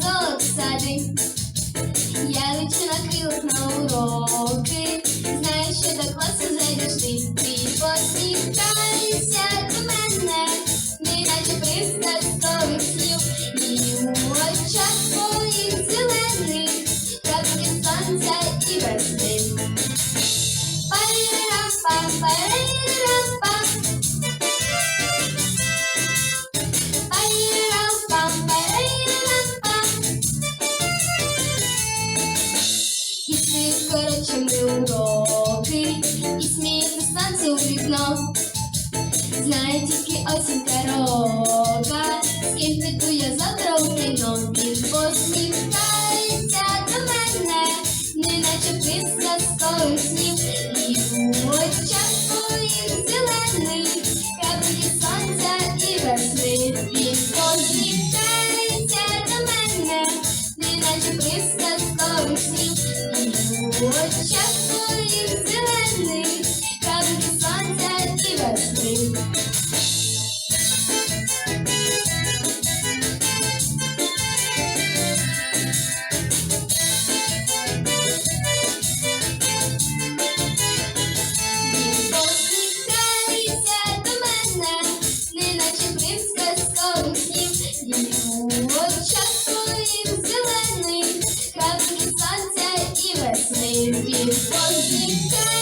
зустрічала золоті сади. Я лечу на крилах на уроки, знаю, що до класу зайдеш ти. Посміхайся до мене, неначе пристав сtovих снів, і у очах твоїх зелених, краплі сонця і весни. Парі-рам-пам, світ коротшими уроки, і сміється сонце у вікно. Знає тільки осінь дорога, з очах твоїх зелених, краплі сонця і весни. Він посміхається до мене, неначе принцка з весни. Він посміхається